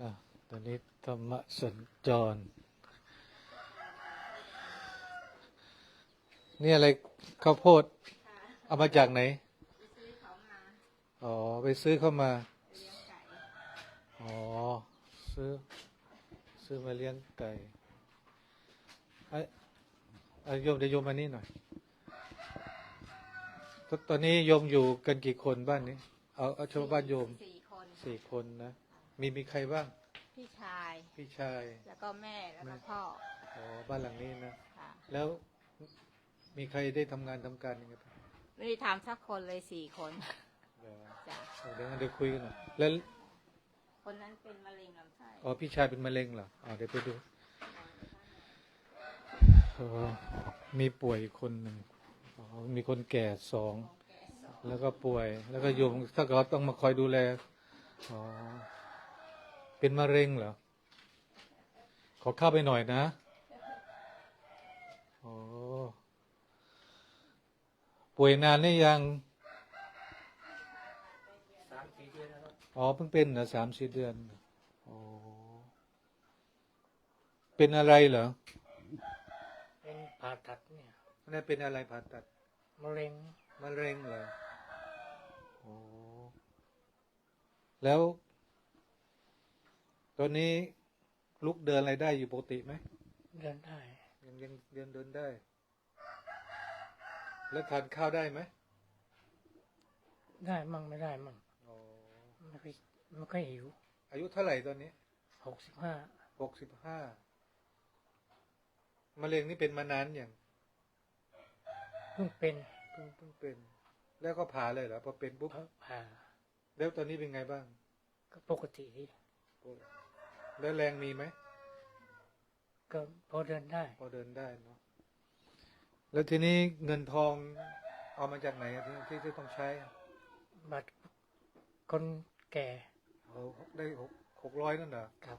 อะตอนนี้ธรรมะสัญจร นี่อะไรข้าวโพด เอามาจากไหนซื้อเขามาอ๋อ ไปซื้อเข้ามาเลี้ยงไก่อ๋อ ซื้อ ซื้อมาเลี้ยงไก่ไอ้ไอ้โยมเดี๋ยวโยมมานี่หน่อยตตอนนี้โยมอยู่กันกี่คนบ้านนี้ เอาเอาเฉพาะบ้านโยมสี่คนสี่คนนะ มีมีใครบ้าง พี่ชาย พี่ชาย แล้วก็แม่แล้วแม่ก็พ่ออ๋อบ้านหลังนี้นะ ค่ะ แล้วมีใครได้ทำงานทำการยังไงบ้างไม่ได้ทำสักคนเลยสี่คนเดี๋ยวจ้ะเอาเดี๋ยวงั้นเดี๋ยวคุยกันหน่อยแล้วคนนั้นเป็นมะเร็งลำไส้อ๋อพี่ชายเป็นมะเร็งเหรออ๋อเดี๋ยวไปดูอ๋อมีป่วยอีกคนหนึ่งอ๋อมีคนแก่สอง แล้วก็ป่วย แล้วก็โยมถ้าเขาต้องมาคอยดูแล อ๋อ เป็นมะเร็งเหรอ ขอเข้าไปหน่อยนะโอ้ป่วยนานนี่ยังสามสี่เดือนแล้วครับอ๋อเพิ่งเป็นเหรอสามสี่เดือนอ๋อเป็นอะไรเหรอ เป็นผ่าตัดเนี่ยนั่นเป็นอะไรผ่าตัดมะเร็งมะเร็งเหรอโอ้แล้ว ตอนนี้ลุกเดินอะไรได้อยู่ปกติไหมเดินได้ ยังยังเดินเดินได้ แล้วทานข้าวได้ไหมได้มั่งไม่ได้มั่งอ๋อไม่ค่อยไม่ค่อยหิว อายุเท่าไหร่ตอนนี้หกสิบห้าหกสิบห้ามะเร็งนี่เป็นมานานอย่างเพิ่งเป็นเพิ่งเพิ่งเป็น แล้วก็ผ่าเลยเหรอพอเป็นปุ๊บเพราะผ่าแล้วตอนนี้เป็นไงบ้าง ก็ปกติดี แล้วแรงมีไหม ก็พอเดินได้ พอเดินได้เนาะแล้วทีนี้เงินทองเอามาจากไหนอะที่ที่ที่ต้องใช้อะบัตรคนแก่เอาได้หกหกร้อยนั่นเหรอครับ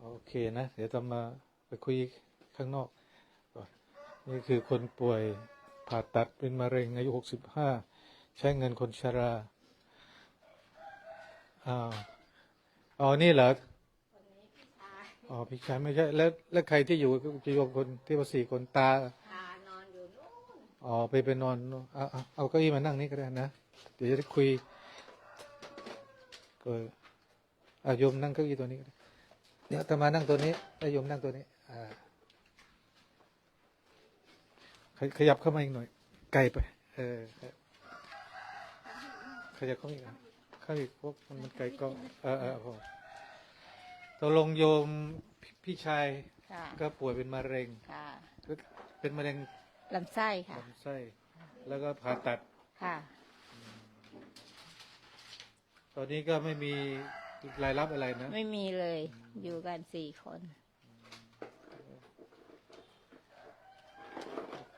โอเคนะ เดี๋ยวจะมาไปคุยข้างนอกก่อนนี่คือคนป่วยผ่าตัดเป็นมะเร็งอายุหกสิบห้าใช้เงินคนชรา อ้าว อ๋อนี่เหรอคนนี้พี่ชายอ๋อพี่ชายไม่ใช่แล้วแล้วใครที่อยู่กี่โยมคนที่ว่าสี่คนตาตานอนอยู่นู่นอ๋อไปไปนอนนู่นเอาเอาเอาเก้าอี้มานั่งนี่ก็ได้นะเดี๋ยวจะได้คุยก็อาโยมนั่งเก้าอี้ตัวนี้ก็ได้เดี๋ยวตมานั่งตัวนี้อาโยมนั่งตัวนี้ อ่าขยขยับเข้ามาอีกหน่อย ไกลไป เออขยับเข้ามาอีกหน่อย เข้าอีกพวกมันมันไกลก็เออเออพอตกลงโยมพี่พี่ชายค่ะก็ป่วยเป็นมะเร็ง ค่ะเป็นมะเร็งลำไส้ค่ะลำไส้ แล้วก็ผ่าตัดค่ะ ตอนนี้ก็ไม่มีรายรับอะไรนะ ไม่มีเลยอยู่กันสี่คน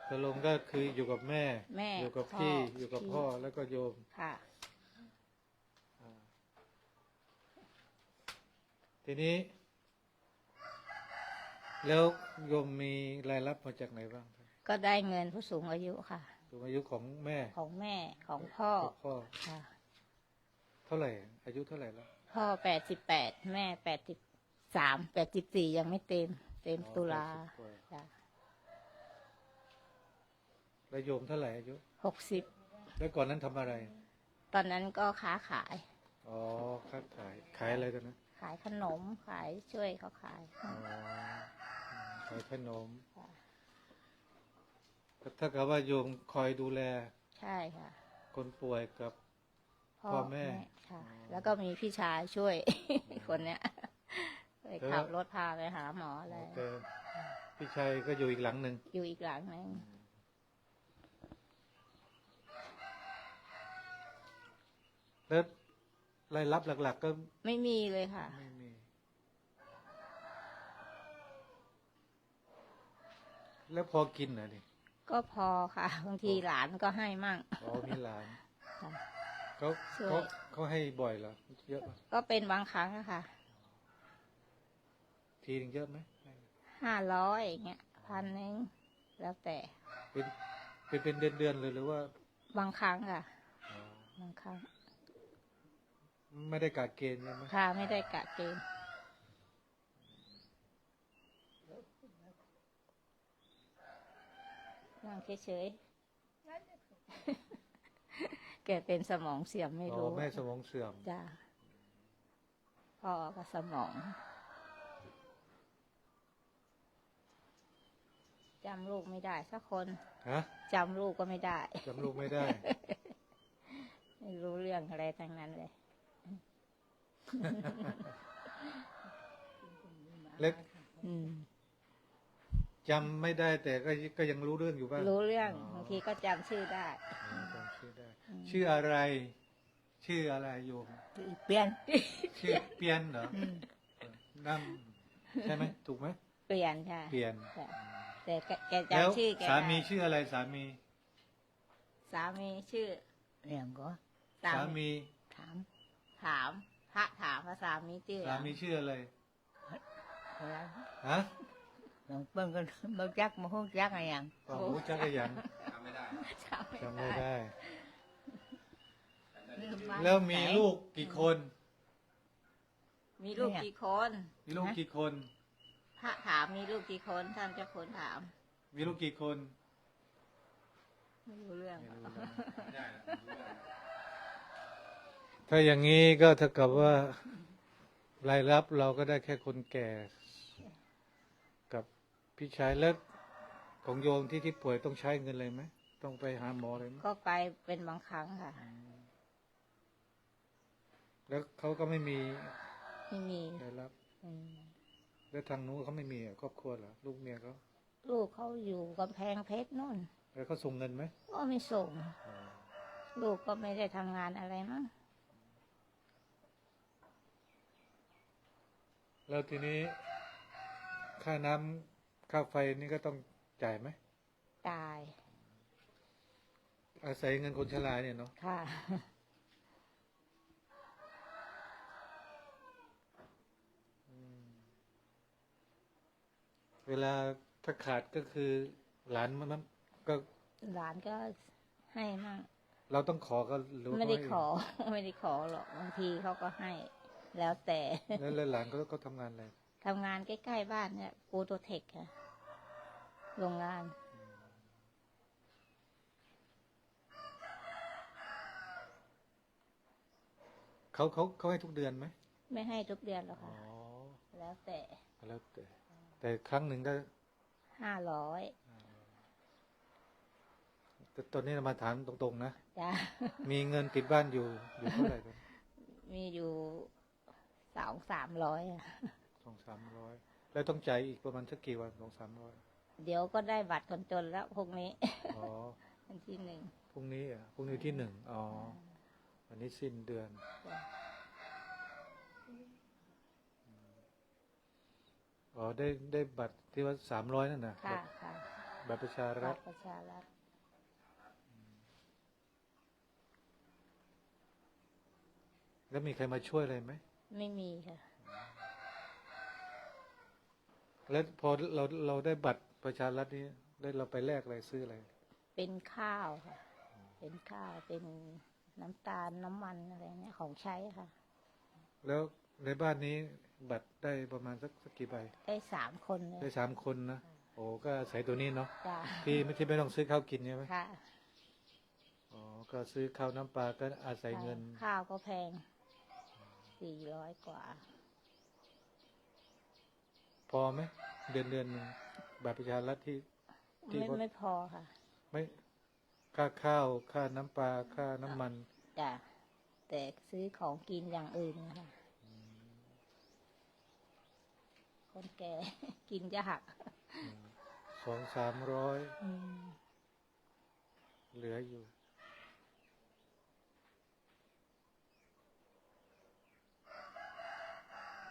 ตกลงก็คืออยู่กับแม่แม่อยู่กับพ่อพี่ อยู่กับพี่พ่อแล้วก็โยมค่ะ ทีนี้ แล้วโยมมีรายรับมาจากไหนบ้างก็ได้เงินผู้สูงอายุค่ะ สูงอายุของแม่ของแม่ของพ่อกับพ่อค่ะ เท่าไหร่ อายุเท่าไหร่แล้วพ่อแปดสิบแปดแม่แปดสิบสามแปดสิบสี่ยังไม่เต็ม เต็มอ๋อตุลา80กว่าจ้ะแล้วโยมเท่าไหร่อายุหกสิบแล้วก่อนนั้นทำอะไร ตอนนั้นก็ค้าขาย อ๋อค้าขายขายอะไรตอนนั้น ขายขนมขายช่วยเขาขายอ๋อขายขนมค่ะถ้ากับว่าโยมคอยดูแล ใช่ค่ะ คนป่วยกับ พ่อพ่อแม่ ค่ะ แล้วก็มีพี่ชายช่วย คนเนี้ยไปแต่ว่าขับรถพาไปหาหมออะไรแต่พี่ชายก็อยู่อีกหลังหนึ่งอยู่อีกหลังนึงแล้ว รายรับหลัก ๆ ก็ไม่มีเลยค่ะ ไม่มี แล้วพอกินเหรอนี่ก็พอค่ะ บางทีหลานก็ให้มั่งอ๋อมีหลานค่ะเขาช่วยเขาเขาให้บ่อยเหรอเยอะปะก็เป็นบางครั้งอะค่ะทีนึงเยอะไหมห้าร้อยอย่างเงี้ยพันหนึ่งแล้วแต่เป็นเป็นเป็นเดือนเดือนๆเลยหรือว่าบางครั้งค่ะ อ๋อบางครั้ง ไม่ได้กะเกณฑ์ใช่ไหมค่ะไม่ได้กะเกณฑ์นั่งเฉยๆแกเป็นสมองเสื่อมไม่อ๋อรู้แม่สมองเสื่อมจ้าพ่อก็สมองจำลูกไม่ได้สักคนฮะจำลูกก็ไม่ได้จำลูกไม่ได้ ไม่รู้เรื่องอะไรทั้งนั้นเลย เล็กอืมจำไม่ได้แต่ก็ก็ยังรู้เรื่องอยู่บ้างรู้เรื่องอ๋อบางทีก็จำชื่อได้อ๋อจำชื่อได้ ชื่ออะไร ชื่ออะไรโยมเปลี่ยน ชื่อเปียนเหรออนั่นใช่ไหมถูกไหมเปลี่ยนค่ะเปลี่ยนค่ะแต่แกแกแล้วจำชื่อแกสามีได้ชื่ออะไรสามี สามีชื่อเรียงก็สามีถามถามพ ระถามว่าสามีชื่อสามีชื่ออะไรอะไรฮะลองเปิ้งกันมาจักมาห้องจักอะไรอย่างอ๋อรู้จักรยันจำไม่จำไม่ได้ได้ ลืมมาแล้วมีลูกกี่คน มีลูกกี่คน มีลูกกี่คน พระถามมีลูกกี่คนท่านเจ้าคนถาม มีลูกกี่คน ไม่รู้เรื่อง ไม่รู้นะ ถ้าอย่างนี้ก็เท่ากับว่ารายรับเราก็ได้แค่คนแก่ กับพี่ชายแล้วของโยมที่ที่ป่วยต้องใช้เงินเลยไหมต้องไปหาหมอเลยไหมก็ไปเป็นบางครั้งค่ะ แล้วเขาก็ไม่มีไม่มีรายรับอืมแล้วทางนู้นเขาไม่มีอะครอบครัวเหรอลูกเมียเขาลูกเขาอยู่กำแพงเพชรนู่นแล้วเขาส่งเงินไหมก็ไม่ส่งอ๋อลูกก็ไม่ได้ทำงานอะไรมั้ง แล้วทีนี้ค่าน้ำค่าไฟนี่ก็ต้องจ่ายไหมตาย อาศัยเงินคนชราเนี่ยเนาะค่ะ เวลาถ้าขาดก็คือ หลานมันมันก็หลานก็ให้มั่งเราต้องขอก็หรือว่าไม่ได้เขาขอ ไม่ได้ขอหรอกบางทีเขาก็ให้ แล้วแต่ให้แล้วแล้วหลานก็ก็ทำงานอะไรทำงานใกล้ๆบ้านเนี่ยปูโตเทคค่ะ โรงงาน เขาเขาเขาให้ทุกเดือนไหม ไม่ให้ทุกเดือนหรอกอ๋อค่ะ แล้วแต่ แล้วแต่ แต่ครั้งหนึ่งก็ห้าร้อยแต่ตอนนี้เรามาถามตรงๆนะจ้ามีเงินติดบ้านอยู่อยู่เท่าไหร่ครับมีอยู่ส องสามร้อยอะสองสามร้อยแล้วต้องจ่ายอีกประมาณสักกี่วันสองสามร้อยเดี๋ยวก็ได้บัตรคนจนแล้วพวกนี้อ๋ออันที่หนึ่งพรุ่งนี้อะพรุ่งนี้ที่หนึ่งอ๋อวันนี้สิ้นเดือนจ้ะอ๋อได้ได้บัตรที่ว่าสามร้อยนั่นนะค่ะบัตรค่ะบัตรประชารับัฐตรประชารัฐแล้วมีใครมาช่วยอะไรไหม ไม่มีค่ะ แล้วพอเราเราได้บัตรประชารัฐนี้ได้เราไปแลกอะไรซื้ออะไร เป็นข้าวค่ะ เป็นข้าวเป็นน้ำตาลน้ำมันอะไรเนี่ยของใช้ค่ะ แล้วในบ้านนี้บัตรได้ประมาณสักสักกี่ใบ ได้สามคนเลได้ยสามคนนะโอ้ก็ใส่ตัวนี้เนาะจ้าที่ไม่ที่ไม่ต้องซื้อข้าวกินใช่ไหมค่ะ อ๋อก็ซื้อข้าวน้ำปลาก็อาศัยเงิน ข้าวก็แพง สี่ร้อยกว่า พอไหมเดือนเดือนหนึ่งบัตรประชารัฐที่ที่ไม่เขาไม่พอค่ะ ไม่ค่าข้าวค่าน้ำปลาค่าน้ำมันจ้ะแต่ซื้อของกินอย่างอื่นนะคะคนแก่กินยากสองสามร้อยอืมเหลืออยู่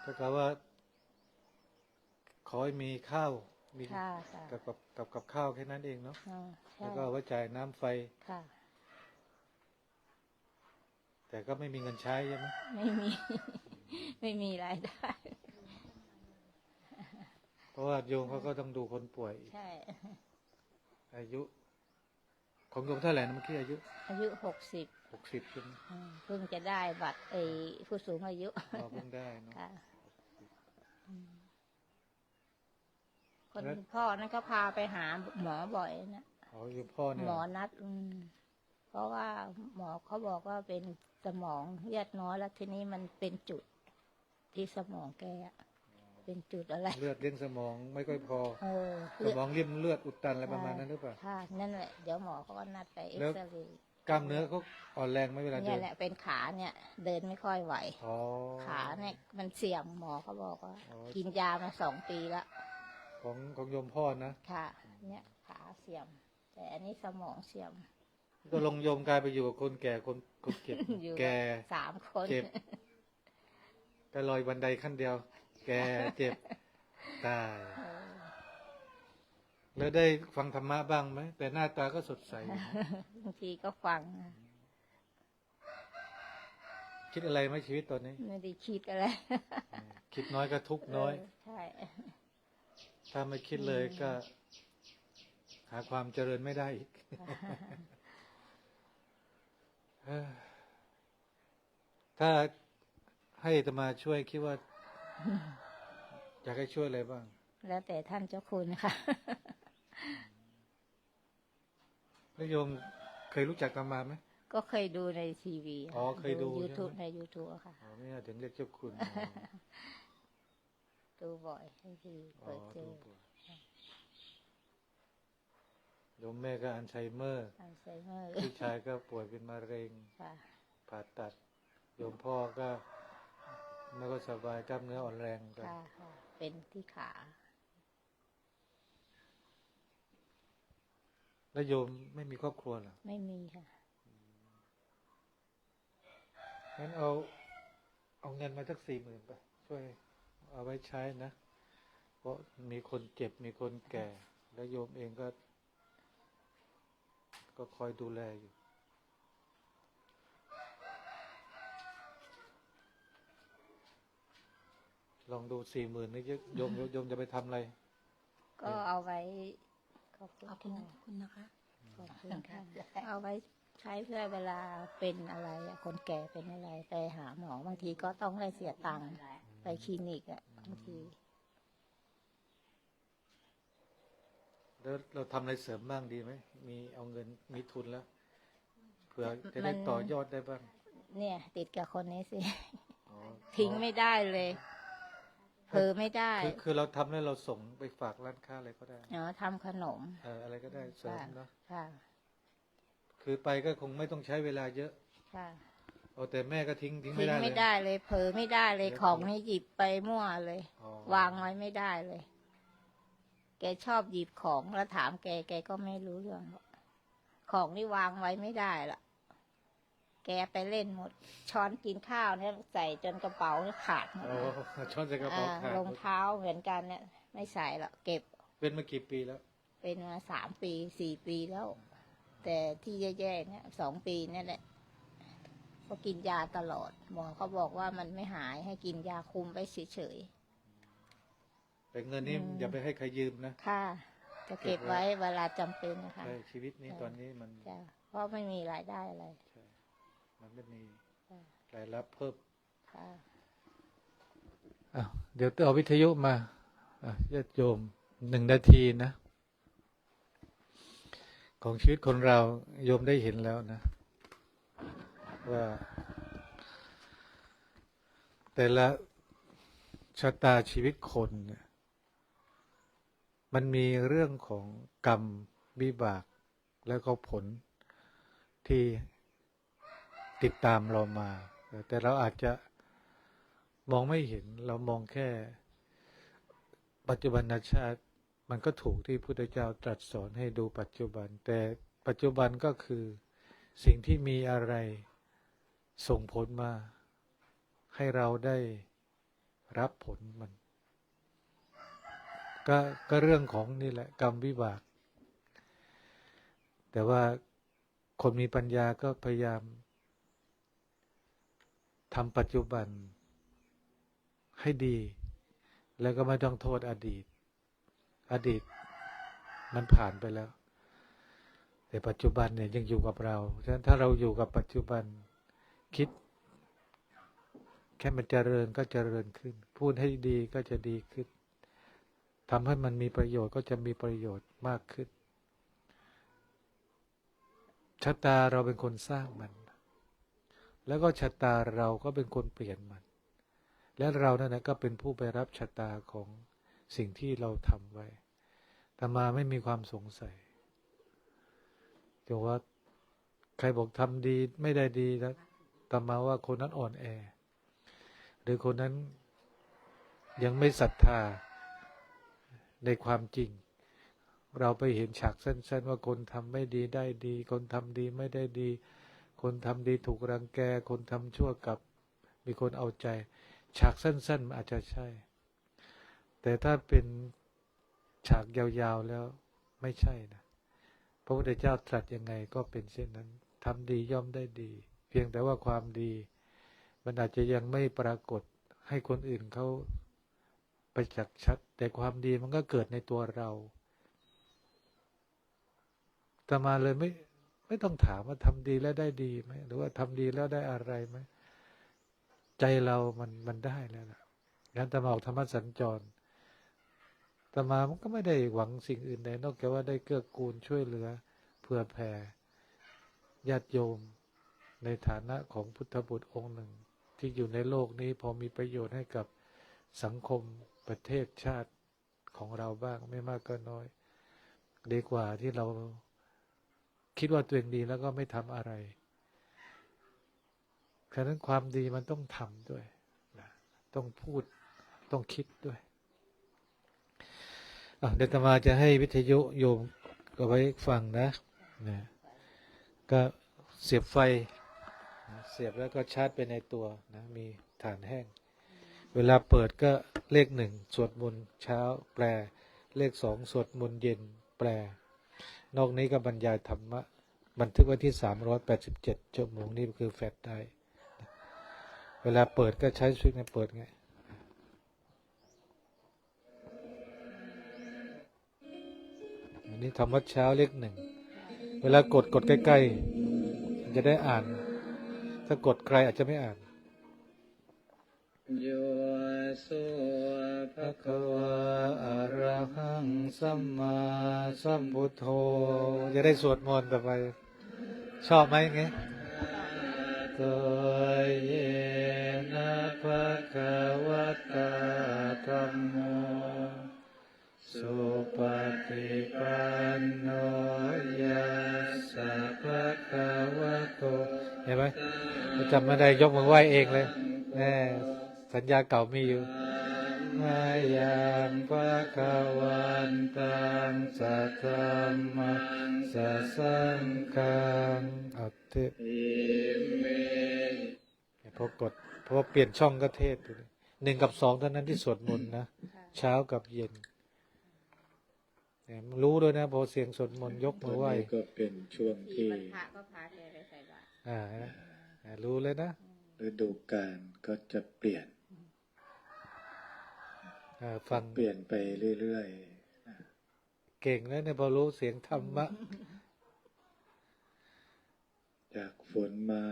ถ้ากับว่า ขอให้มีข้าวมีค่ะค่ะกับกับกับกับข้าวแค่นั้นเองเนาะอ่าใช่แล้วก็เอาไว้จ่ายน้ำไฟ ค่ะ แต่ก็ไม่มีเงินใช้ใช่ไหมไม่มี ไม่มีรายได้ เพราะว่าโยมเขาก็ต้องดูคนป่วยอีกใช่ อายุ ของโยมเท่าไหร่นะเมื่อกี้อายุ อายุหกสิบหกสิบใช่ไหมเพิ่งจะได้บัตรไอ้ผู้สูงอายุเราเพิ่งได้เนาะ ค่ะอืมคนแล้ว พ่อนั่นก็พาไปหาหมอบ่อยนะ อ๋อโยมพ่อเนี่ยหมอนัดอืมเพราะว่าหมอเขาบอกว่าเป็นสมองเลือดน้อยแล้วทีนี้มันเป็นจุดที่สมองแกอะ เป็นจุดอะไรเลือดเลี้ยงสมองไม่ค่อยพอเออสมองเลี่ยมเลือดอุดตันอะไรประมาณนั้นหรือเปล่าค่ะนั่นแหละเดี๋ยวหมอเขาก็นัดไปเอ็กแล้วซเรย์กล้ามเนื้อเขาอ่อนแรงไหมเวลาเดิเนี่ยนแหละเป็นขาเนี่ย เดินไม่ค่อยไหวอ๋อขาเนี่ยมันเสี่ยงหมอเขาบอกว่าอ๋อกินยามาสองปีแล้วของของโยมพ่อนะค่ะ เนี่ยขาเสี่ยม แต่อันนี้สมองเสี่ยมก็ลงโยมกลายไปอยู่กับคนแก่คนคนเก็บอยู่แก่สามคนเจ็บก็ลอยบันไดขั้นเดียว แกเจ็บตายเออแล้วได้ฟังธรรมะบ้างไหมแต่หน้าตาก็สดใสบางทีก็ฟังคิดอะไรไหมชีวิตตอนนี้ ไม่ได้คิดอะไร คิดน้อยก็ทุกข์น้อยเใช่ถ้าไม่คิดเลยก็ หาความเจริญไม่ได้อีกเอ้อถ้าให้อาตมาช่วยคิดว่า อยากให้ช่วยอะไรบ้าง แล้วแต่ท่านเจ้าคุณค่ะแล้วโยมเคยรู้จักอาตมาไหม ก็เคยดูในทีวีอ๋อเคยดูยูใช่ทูบไหม ในยูทูบค่ะ อ๋อไม่น่าถึงเรียกเจ้าคุณดูบ่อยบางทีอ๋อเปิดเจดูอบ่อยโยมแม่ก็อัลไซเมอร์ อัลไซเมอร์พี่ชายก็ป่วยเป็นมะเร็ง ค่ะ ผ่าตัด โยมพ่อก็ ไม่ก็สบายกล้ามเนื้ออ่อนแรงกันค่ะค่ะเป็นที่ขา แล้วโยมไม่มีครอบครัวเหรอไม่มีค่ะงั้นเอา เอาเงินมาสักสี่หมื่นไป ช่วย เอาไว้ใช้นะ เพราะมีคนเจ็บมีคนแก่ แล้วโยมเองก็ ก็คอยดูแลอยู่ ลองดูสี่หมื่นนี่โยมโยมจะไปทำอะไร ก็เอาไว้ ขอบคุณขอบคุณค่ะนะคุณนะคะ ขอบคุณค่ะเอาไว้ใช้เพื่อเวลาเป็นอะไรอะคนแก่เป็นอะไรไปหาหมอบางทีก็ต้องได้เสียตังค์ไปคลินิกอะบางทีแล้วเราทำอะไรเสริมบ้างดีไหม มีเอาเงินมีทุนแล้ว เผื่อจะได้ต่อยอดได้บ้าง เนี่ย ติดกับคนนี้สิอ๋อทิ้งไม่ได้เลย เผลอไม่ได้คือคือเราทำแล้วเราส่งไปฝากร้านค้าอะไรก็ได้เนาะทำขนมเอออะไรก็ได้เสริมเนาะค่ะคือไปก็คงไม่ต้องใช้เวลาเยอะค่ะเอาแต่แม่ก็ทิ้งทิ้งทิ้ไม่งได้เลไม่ยได้เลย เผลอไม่ได้เลยเดี๋ยวของนี่หยิบไปมั่วเลย อ๋อ วางไว้ไม่ได้เลย แกชอบหยิบของแล้วถามแกแกก็ไม่รู้เรื่องหรอกของนี่วางไว้ไม่ได้ละแกไปเล่นหมด ช้อนกินข้าวเนี่ยใส่จนกระเป๋าขาดหมดโอ้ช้อนใส่กระเป๋าอ่าขาดรองเท้าเหมือนกันเนี่ย ไม่ใส่หรอกเก็บ เป็นมากี่ปีแล้ว เป็นมาสามปีสี่ปีแล้ว แต่ที่แย่ๆเนี่ยสองปีนี่แหละก็กินยาตลอด หมอเขาบอกว่ามันไม่หายให้กินยาคุมไปเฉยแต่เงินนี้อืมอย่าไปให้ใครยืมนะๆค่ะจะเก็บไว้เวลาจำเป็นนะคะใช่ชีวิตนี้ใช่ตอนนี้มันจ้ะเพราะไม่มีรายได้อะไรใช่ มันไม่มีค่ะรายรับเพิ่มค่ะอ้าวเดี๋ยวเอาวิทยุมาอะญาติโยมหนึ่งนาทีนะ ของชีวิตคนเราโยมได้เห็นแล้วนะ ว่า แต่ละชะตาชีวิตคนเนี่ยมันมีเรื่องของกรรมวิบากแล้วก็ผลที่ ติดตามเรามา แต่เราอาจจะมองไม่เห็นเรามองแค่ ปัจจุบันชาติมันก็ถูกที่พุทธเจ้าตรัสสอนให้ดูปัจจุบัน แต่ปัจจุบันก็คือสิ่งที่มีอะไรส่งผลมา ให้เราได้รับผลมัน ก็ก็เรื่องของนี่แหละ กรรมวิบาก แต่ว่าคนมีปัญญาก็พยายาม ทำปัจจุบันให้ดี แล้วก็ไม่ต้องโทษอดีต อดีตมันผ่านไปแล้ว แต่ปัจจุบันเนี่ยยังอยู่กับเรา ฉะนั้นถ้าเราอยู่กับปัจจุบันคิด แค่มันเจริญก็เจริญขึ้น พูดให้ดีก็จะดีขึ้นทำให้มันมีประโยชน์ก็จะมีประโยชน์มากขึ้นชะตาเราเป็นคนสร้างมัน แล้วก็ชะตาเราก็เป็นคนเปลี่ยนมัน และเรานั่นนะก็เป็นผู้ไปรับชะตาของสิ่งที่เราทำไว้แต่มาไม่มีความสงสัยแต่ว่าใครบอกทำดีไม่ได้ดีแล้วตามาว่าคนนั้นอ่อนแอ หรือคนนั้นยังไม่ศรัทธาในความจริง เราไปเห็นฉากสั้น ๆ ว่าคนทำไม่ดีได้ดี คนทำดีไม่ได้ดี คนทำดีถูกรังแก คนทำชั่วกับ มีคนเอาใจ ฉากสั้น ๆ อาจจะใช่ แต่ถ้าเป็นฉากยาวๆแล้วไม่ใช่นะพระพุทธเจ้าตรัสยังไงก็เป็นเช่นนั้นทำดีย่อมได้ดี เพียงแต่ว่าความดี มันอาจจะยังไม่ปรากฏให้คนอื่นเขาไปจักษ์ชัด แต่ความดีมันก็เกิดในตัวเราแต่มาเลยไม่ ไม่ต้องถามว่าทำดีแล้วได้ดีไหมหรือว่าทำดีแล้วได้อะไรไหมใจเรามันมันได้แล้วล่ะงั้นตมาออกธรรมสัญจรตมามันก็ไม่ได้หวังสิ่งอื่นใดนอกจากว่าได้เกื้อกูลช่วยเหลือเผื่อแผ่ญาติโยมในฐานะของพุทธบุตรองค์หนึ่ง ที่อยู่ในโลกนี้พอมีประโยชน์ให้กับสังคมประเทศชาติของเราบ้างไม่มากก็น้อย ดีกว่าที่เรา คิดว่าตัวเองดีแล้วก็ไม่ทำอะไรฉะนั้นความดีมันต้องทำด้วยนะต้องพูดต้องคิดด้วยเดี๋ยวตมาจะให้วิทยุโยมก็ไว้ฟังนะนะก็เสียบไฟ เสียบแล้วก็ชาร์จไปในตัวนะมีฐานแห้ง เวลาเปิดก็เลขหนึ่งสวดมนต์เช้าแปล เลขสองสวดมนต์เย็นแปล นอกนี้ก็บรรยายธรรมะ บันทึกไว้ที่ 387 ชั่วโมงนี่คือแฟลชได้ เวลาเปิดก็ใช้สวิตช์ในเปิดไงอันนี้ทำวัดเช้าเลขหนึ่ง เวลากดกดใกล้ๆ จะได้อ่าน ถ้ากดไกลอาจจะไม่อ่าน โสุภะคะวะอะระหังสัมมาสัมพุทโธจะได้สวดมนต์ต่อไป ชอบไหมอย่างงี้กเยนะภะคะวะตาธัมโมสุปฏิปันโนยัสสะภะคะวะโตเห็นไหมจำไม่ได้ยกมือไหว้เองเลยแน่ สัญญาเก่ามีอยู่มายังภะคะวันตังสัทธัมมังสัสสังฆังเอาเทศพอกดเพราะว่าเปลี่ยนช่องก็เทศไปเลยหนึ่งกับสองเท่านั้นที่สวดมนต์นะ เช้ากับเย็นเนี่ยรู้ด้วยนะ พอเสียงสวดมนต์ยกตอมือนไหว้นี้ก็เป็นช่วงที่ที่มันพระก็พาแกไปใส่บาตรอ่าอ่ารู้เลยนะฤดูกาลก็จะเปลี่ยนอ่า ฟังเปลี่ยนไปเรื่อยเก่งนะเนี่ยพอรู้เสียงธรรมะๆจากฝนมา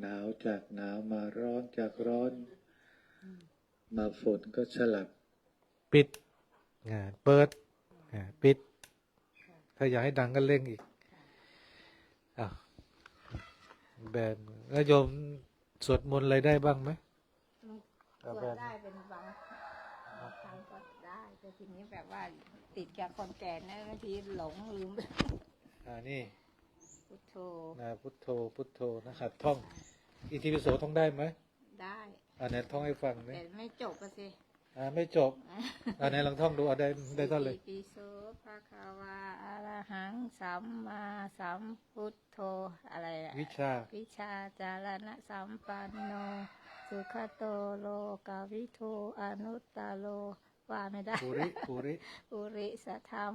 หนาวจากหนาวมาร้อนจากร้อน มาฝนก็สลับ ปิดอ่าเปิดอ่าปิด ถ้าอยากให้ดังก็เร่งอีกอ้าวแบนแล้วโยมสวดมนต์อะไรได้บ้างไหมสวดได้เป็นบางครั้งก็ได้แต่ ทีนี้แบบว่าติดกับคนแก่นะบางทีหลงลืมอ่านี่พุทโธนะพุทโธพุทโธนะหัดท่อง อิติปิโสท่องได้ไหมได้อ่าไหนท่องให้ฟังนี่แต่ไม่จบก็สิอ่าไม่จบอ่าไหนลองท่องดูอ่าได้ได้เท่าเลยอิติปิโสภะคะวาอะระหังสัมมาสัมพุทโธอะไรอะวิชา วิชาจารณะสัมปันโนสุขโตโลกาวิโทอนุตตโล ว่าไม่ได้ปุริปุริปุริสธรรม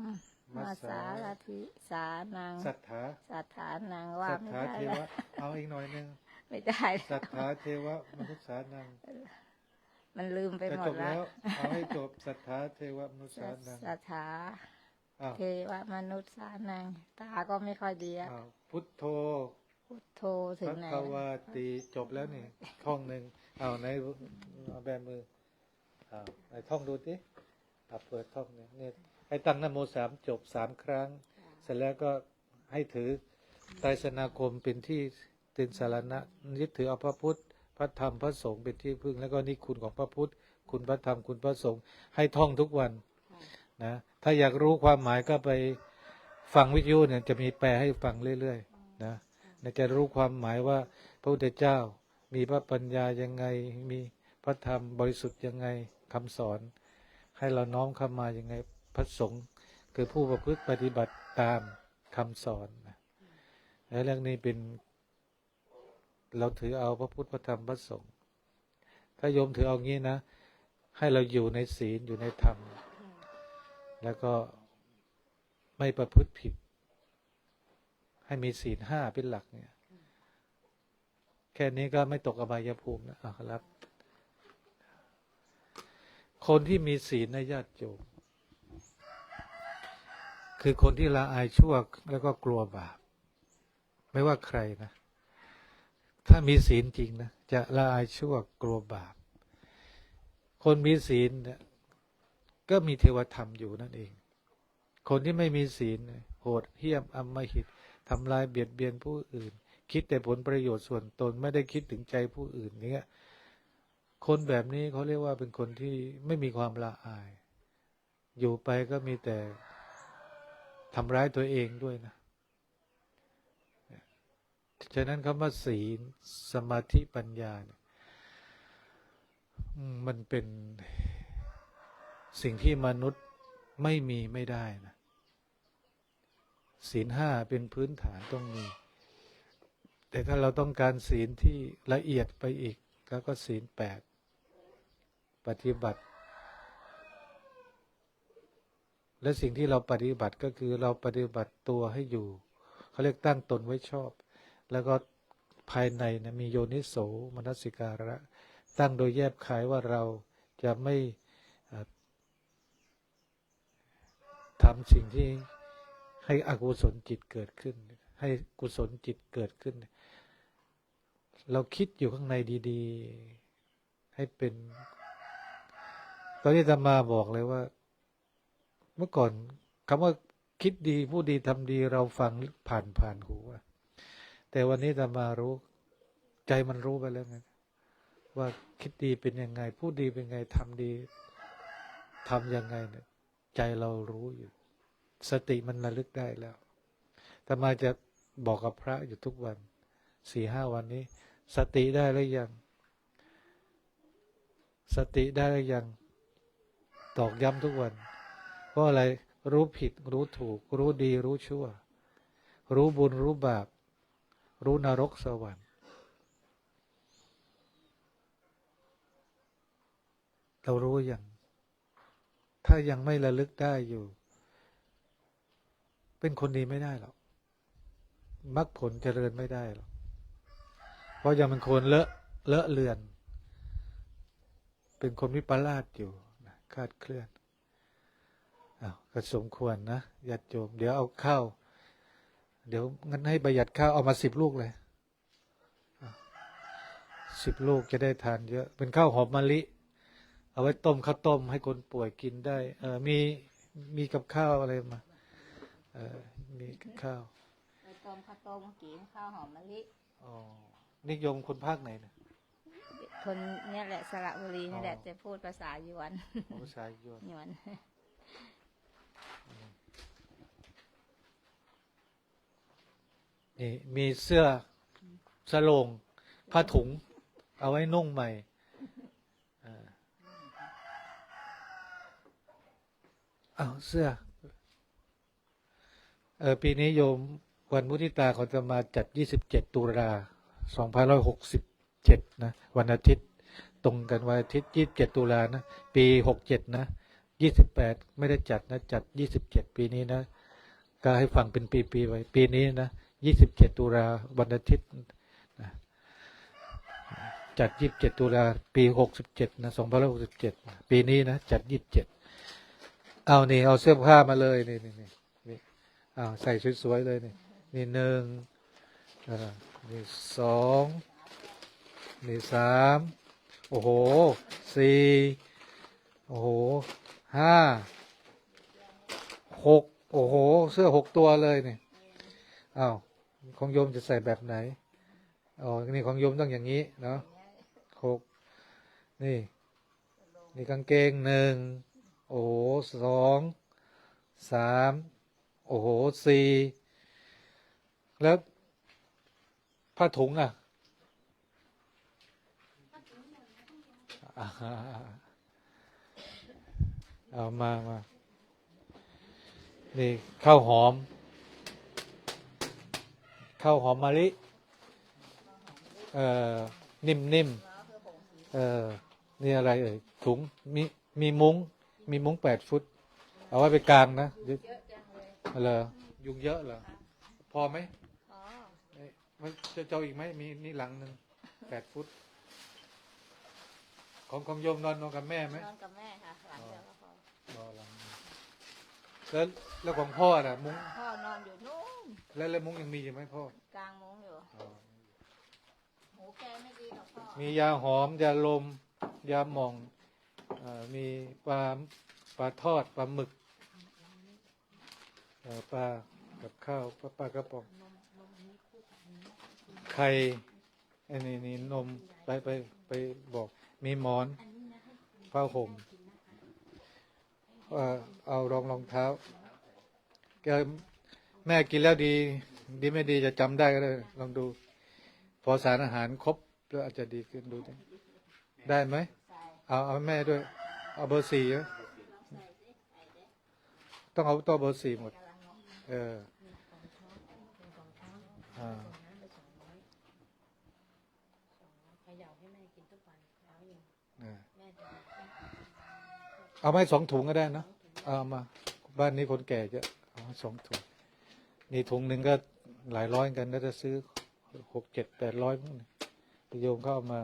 มัมาสสาสารถิสานังศรัทธาสัทธานังว่าศรัทไม่ธาได้เทแล้ววะเอาอีกหน่อยหนึงไม่ได้ศรัแล้วทธาเทวะมนุษย์สานังมันลืมไปจะหมจดบแล้แล้ววเอาให้จบศรัทธาเทวะมนุษย์สานังสัทธาอ้าวเทวมนุษย์สานังตาก็ไม่ค่อยดีอะอ้าวพุทโธพุทโธถึพงระไหนกวาตีจบแล้วนี่ท่องหนึ่งเอาในเอาแบมือเอาไหนท่องดูสิเอาเปิดท่องเนี่ยนี่ให้ตั้งนโมสามจบสามครั้ง เสร็จแล้วก็ให้ถือไตรสนาคมเป็นที่ตินสารณะยึดถือเอาพระพุทธ พระธรรมพระสงฆ์เป็นที่พึ่ง แล้วก็นี่คุณของพระพุทธ คุณพระธรรมคุณพระสงฆ์ให้ท่องทุกวันนะถ้าอยากรู้ความหมายก็ไปฟังวิทยุเนี่ยจะมีแปลให้ฟังเรื่อยๆนะจะรู้ความหมายว่าพระพุทธเจ้ามีพระปัญญายังไงมีพระธรรมบริสุทธิ์ยังไง คำสอน ให้เราน้อมเข้ามาอยังไงพระสงฆ์คือผู้ประพฤติปฏิบัติตามคำสอนนะและเรื่องนี้เป็น เราถือเอาพระพุทธพระธรรมพระสงฆ์ถ้าโยมถือเอางี้นะ ให้เราอยู่ในศีลอยู่ในธรรม แล้วก็ไม่ประพฤติผิด ให้มีศีลห้าเป็นหลักเนี่ย แค่นี้ก็ไม่ตกอบายภูมิแล้วอะครับ คนที่มีศีลในญาติโยมคือคนที่ละอายชั่วแล้วก็กลัวบาป ไม่ว่าใครนะ ถ้ามีศีลจริงนะจะละอายชั่วกลัวบาป คนมีศีลเนี่ยก็มีเทวธรรมอยู่นั่นเอง คนที่ไม่มีศีลโหดเหี้ยมอมหิตทำลายเบียดเบียนผู้อื่น คิดแต่ผลประโยชน์ส่วนตนไม่ได้คิดถึงใจผู้อื่นเนี้ย คนแบบนี้เขาเรียกว่าเป็นคนที่ไม่มีความละอาย อยู่ไปก็มีแต่ทำร้ายตัวเองด้วยนะ ฉะนั้นคำว่าศีลสมาธิปัญญาเนี่ยมมันเป็นสิ่งที่มนุษย์ไม่มีไม่ได้นะศีลห้าเป็นพื้นฐานต้องมี แต่ถ้าเราต้องการศีลที่ละเอียดไปอีก แล้วก็ศีลแปด ปฏิบัติ และสิ่งที่เราปฏิบัติก็คือเราปฏิบัติตัวให้อยู่เขาเรียกตั้งตนไว้ชอบ แล้วก็ภายในนะมีโยนิโสมนสิการะ ตั้งโดยแยบขายว่าเราจะไม่ทำสิ่งที่ให้อกุศลจิตเกิดขึ้น ให้กุศลจิตเกิดขึ้น เราคิดอยู่ข้างในดี ๆ ให้เป็น ตอนที่ธรรมาบอกเลยว่า เมื่อก่อนคำว่าคิดดีผู้ดีทำดีเราฟังผ่านผ่านหูอะแต่วันนี้ธรรมารู้ ใจมันรู้ไปแล้วไงว่าคิดดีเป็นยังไง พูดดีเป็นไงทำดีทำยังไงเนี่ยใจเรารู้อยู่ สติมันระลึกได้แล้วธรรมาจะบอกกับพระอยู่ทุกวันสี่ห้าวันนี้ สติได้หรือยัง สติได้หรือยัง ตอกย้ำทุกวัน เพราะอะไรรู้ผิดรู้ถูก รู้ดีรู้ชั่ว รู้บุญรู้บาป รู้นรกสวรรค์เรารู้อยังถ้ายังไม่ระลึกได้อยู่ เป็นคนดีไม่ได้หรอกมรรคผลเจริญไม่ได้หรอกเพราะยังเป็นคนเลอะเลอะเลือน เป็นคนวิปลาสอยู่ คลาดเคลื่อนอ้าวก็สมควรนะญาติโยม เดี๋ยวเอาข้าวเดี๋ยวงั้นให้ประหยัดข้าวเอามาสิบลูกเลยสิบลูกจะได้ทานเยอะ เป็นข้าวหอมมะลิ เอาไว้ต้มข้าวต้ม ให้คนป่วยกินได้ เออมีมีกับข้าวอะไรมา เออมีกับข้าวไปต้มข้าวต้มกินข้าวหอมมะลิ อ๋อนิยมคนภาคไหนนะ คนเนี่ยแหละสระบุรีนี่แหละอ๋อ จะพูดภาษายวนของภาษาโยนยวน นี่มีเสื้อสโลงผ้าถุง เอาไว้นุ่งใหม่เออเอาเสื้อ เออปีนี้โยมวันมุทิตาเขาจะมาจัด 27 ตุลา 2567นะวันอาทิตย์ ตรงกันวันอาทิตย์27ตุลานะปี67นะ28ไม่ได้จัดนะจัด27ปีนี้นะก็ให้ฟังเป็นปีๆไว้ปีนี้นะ27ตุลาวันอาทิตย์นะจัด27ตุลาปี67นะ2567ปีนี้นะจัด27เจ็ดเอานี่เอาเสื้อผ้ามาเลยนี่นี่นี่นี่เอาใส่สวยๆเลยนี่นี่หนึ่งอ่านี่สอง นี่สามโอ้โหสี่โอ้โหห้าหกโอ้โห เสื้อหกตัวเลยเนี่ยอ้าวของโยมจะใส่แบบไหนอ๋อนี่ของโยมต้องอย่างนี้เนาะหกนี่ นี่กางเกงหนึ่งโอ้โหสองสามโอ้โหสี่แล้วผ้าถุงอะอ่า เอามามานี่ข้าวหอม ข้าวหอมมะลิ เอ่อ นิ่มนิ่มๆเอ่อ นี่อะไรเอ่ย ถุง มี มีมุ้ง มีมุ้งแปดฟุต เอาไว้ไปกลางนะเยอะเหรอยุงเยอะเหรอ พอไหมอ๋อเอ้ยมันจะเจ้าอีกไหม มีนี่หลังหนึ่งแปดฟุต ของของโยมนอนนอนกับแม่ไหมนอนกับแม่ค่ะหลังเดียวก็พอนอนหลังหนึ่งแล้วแล้วของพ่อน่ะ มุ้งพ่อนอนอยู่นู่นแล้วแล้วมุ้งยังมีอยู่ไหมพ่อกลางมุ้งอยู่อ๋อหูแกไม่ดีหรอกพ่อมียาหอมยาลมยาหม่องเออมีปลาปลาทอดปลาหมึกเอ่อปลากับข้าวปลาปลากระป๋องไข่อันนี้นี่นมไปไปไปบอก มีหมอนผ้าห่มเอารองรองเท้าแกแม่กินแล้วดี ดีไม่ดีจะจำได้ก็ได้ลองดู พอสารอาหารครบก็อาจจะดีขึ้นดูดิได้ไหมเอาเอาแม่ด้วย เอาเบอร์สี่ต้องเอาตัวเบอร์สี่หมด เอออ่าอ่า เอาไม่สองถุงก็ได้นะเอามา บ้านนี้คนแก่เยอะเอามาสองถุงนี่ถุงหนึ่งก็หลายร้อยกันน่าจะซื้อหกเจ็ดแปดร้อยมั้งเนี่ยโยมเข้าเอามา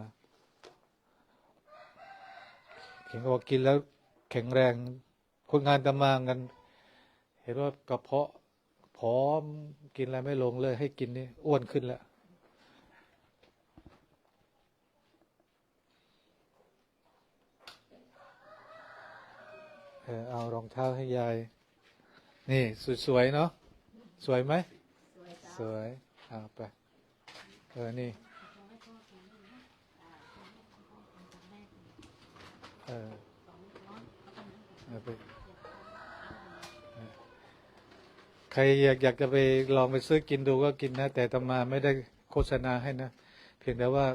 เห็นว่ากินแล้วแข็งแรง คนงานตะมากัน เห็นว่ากระเพาะผอมกินอะไรไม่ลงเลย ให้กินนี่อ้วนขึ้นแล้ว ออเอารองเท้าให้ยาย นี่สวยๆเนาะสวยไหมสวยเอาไปเออนี่เออเอาไปใครอยากอยากจะไปลองไปซื้อกินดูก็กินนะ แต่ตมาไม่ได้โฆษณาให้นะ เพียงแต่ว่า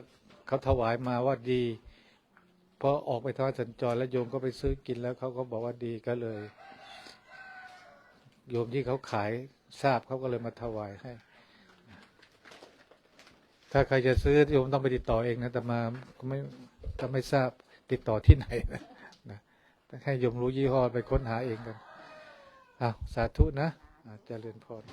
เขาถวายมาว่าดี พราะออกไปทอดสัญจรแล้วโยมก็ไปซื้อกินแล้วเขาก็บอกว่าดีก็เลย โยมที่เขาขายทราบเขาก็เลยมาถวายให้ ถ้าใครจะซื้อโยมต้องไปติดต่อเองนะแต่มาก็ไม่ก็ไม่ทราบติดต่อที่ไหนนะนะให้โยมรู้ยี่ห้อไปค้นหาเองกันอ้าวสาธุนะอ่าเจริญพร